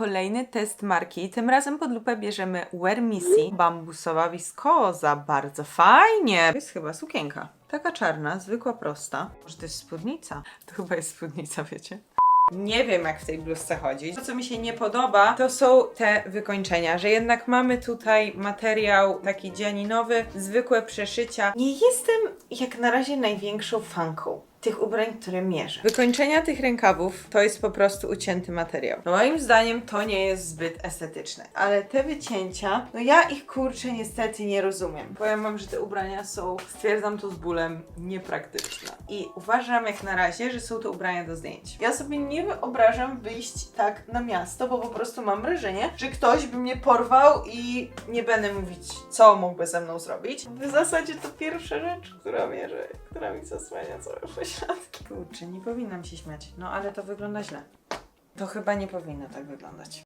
Kolejny test marki. Tym razem pod lupę bierzemy Wear Missy. Bambusowa wiskoza. Bardzo fajnie. To jest chyba sukienka. Taka czarna, zwykła, prosta. Może to jest spódnica? To chyba jest spódnica, wiecie? Nie wiem, jak w tej bluzce chodzić. To, co mi się nie podoba, to są te wykończenia, że jednak mamy tutaj materiał taki dzianinowy, zwykłe przeszycia. Nie jestem jak na razie największą fanką tych ubrań, które mierzę. Wykończenia tych rękawów to jest po prostu ucięty materiał. No moim zdaniem to nie jest zbyt estetyczne. Ale te wycięcia, no ja ich kurczę niestety nie rozumiem. Powiem wam, że te ubrania są, stwierdzam to z bólem, niepraktyczne. I uważam jak na razie, że są to ubrania do zdjęć. Ja sobie nie wyobrażam wyjść tak na miasto, bo po prostu mam wrażenie, że ktoś by mnie porwał i nie będę mówić, co mógłby ze mną zrobić. W zasadzie to pierwsza rzecz, która mierzy, która mi zasłania całe pośladki. Kurczę, nie powinnam się śmiać, no ale to wygląda źle. To chyba nie powinno tak wyglądać.